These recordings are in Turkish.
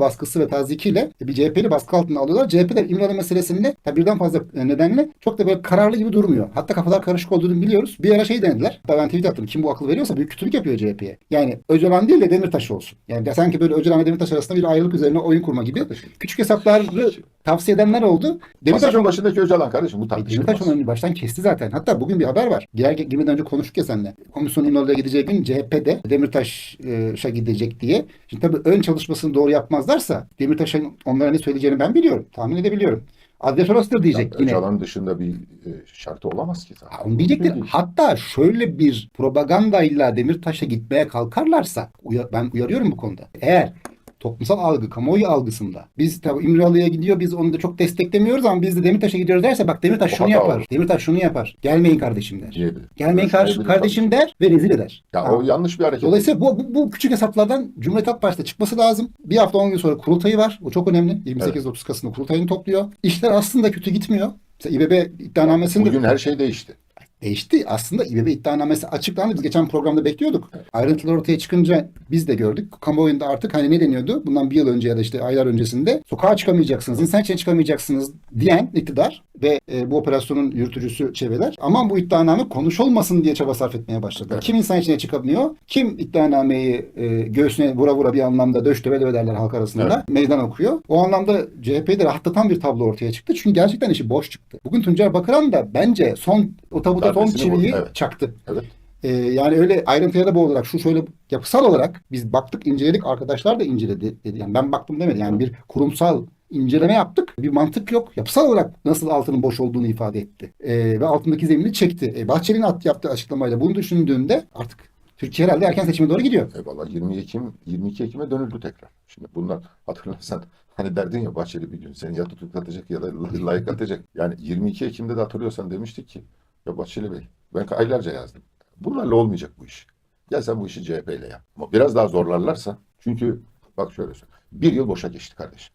baskısı ve tazikiyle bir CHP'li baskı altına alıyorlar. CHP'ler İmralı meselesinde birden fazla nedenle çok da böyle kararlı gibi durmuyor. Hatta kafalar karışık olduğunu biliyoruz. Bir ara şey denediler. Ben tweet attım. Kim bu akıl veriyorsa büyük kötülük yapıyor CHP'ye. Yani Öcalan değil de Demirtaş olsun. Yani sanki böyle Öcalan ve Demirtaş arasında bir ayrılık üzerine oyun kurma gibi. Küçük hesapları tavsiye edenler oldu. Demirtaş Masanın başındaki Öcalan kardeşim bu Demirtaş tartışılmaz. onların baştan kesti zaten. Hatta bugün bir haber var. Girer girmeden önce konuştuk ya seninle. Komisyon İmralı'ya gideceği gün CHP'de Demirtaş'a gidecek diye. Şimdi tabii ön çalışmasını doğru yapmazlarsa Demirtaş'ın onlara ne söyleyeceğini ben biliyorum. Tahmin edebiliyorum. Adres orasıdır diyecek yine. Öcalan'ın dışında bir e, şartı olamaz ki zaten. Onu diyecektir. Hatta şöyle bir propagandayla Demirtaş'a gitmeye kalkarlarsa uya- ben uyarıyorum bu konuda. Eğer toplumsal algı, kamuoyu algısında biz tabii İmralı'ya gidiyor biz onu da çok desteklemiyoruz ama biz de Demirtaş'a gidiyoruz derse bak Demirtaş O şunu yapar. olur. Demirtaş şunu yapar. Gelmeyin kardeşim der. Diyebilir. Gelmeyin karşı, kardeşim tabii. der ve rezil eder. Ya Ha. o yanlış bir hareket. Dolayısıyla bu, bu, bu küçük hesaplardan Cumhuriyet Halk Partisi'ne çıkması lazım. Bir hafta 10 gün sonra kurultayı var. O çok önemli. 28-30 Kasım'da kurultayını topluyor. İşler aslında kötü gitmiyor. Mesela İBB iddianamesinde Bugün her şey değişti. Değişti. Aslında İBB iddianamesi açıklandı. Biz geçen programda bekliyorduk. Ayrıntılar ortaya çıkınca biz de gördük. Kamuoyunda artık hani ne deniyordu? Bundan bir yıl önce ya da işte aylar öncesinde sokağa çıkamayacaksınız, insan içine çıkamayacaksınız diyen iktidar ve e, bu operasyonun yürütücüsü çevreler aman bu iddianame konuşulmasın diye çaba sarf etmeye başladılar. Evet. Kim insan içine çıkabiliyor? Kim iddianameyi e, göğsüne vura vura bir anlamda döş döve derler halk arasında Evet. meydan okuyor. O anlamda CHP'yi de rahatlatan bir tablo ortaya çıktı. Çünkü gerçekten işi boş çıktı. Bugün Tuncer Bakıran da bence son o tabuta son çiviyi evet. çaktı. Evet. Ee, yani öyle ayrıntıya da boğularak şu şöyle yapısal olarak biz baktık inceledik arkadaşlar da inceledi dedi. Yani ben baktım demedi. Yani bir kurumsal inceleme yaptık. Bir mantık yok. Yapısal olarak nasıl altının boş olduğunu ifade etti. Ee, ve altındaki zemini çekti. Ee, Bahçeli'nin yaptığı açıklamayla bunu düşündüğünde artık Türkiye herhalde erken seçime doğru gidiyor. Eyvallah 20 Ekim 22 Ekim'e dönüldü tekrar. Şimdi bunlar hatırlarsan hani derdin ya Bahçeli bir gün seni ya tutuklatacak ya da layık atacak. Yani 22 Ekim'de de hatırlıyorsan demiştik ki ya Bahçeli Bey ben aylarca yazdım. Bunlarla olmayacak bu iş. Gel sen bu işi CHP ile yap. Ama biraz daha zorlarlarsa çünkü bak şöyle söyleyeyim. Bir yıl boşa geçti kardeşim.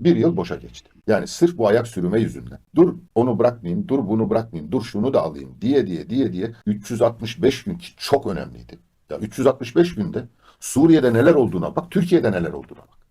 Bir yıl boşa geçti. Yani sırf bu ayak sürüme yüzünden. Dur onu bırakmayayım, dur bunu bırakmayayım, dur şunu da alayım diye diye diye diye 365 gün ki çok önemliydi. Ya 365 günde Suriye'de neler olduğuna bak, Türkiye'de neler olduğuna bak.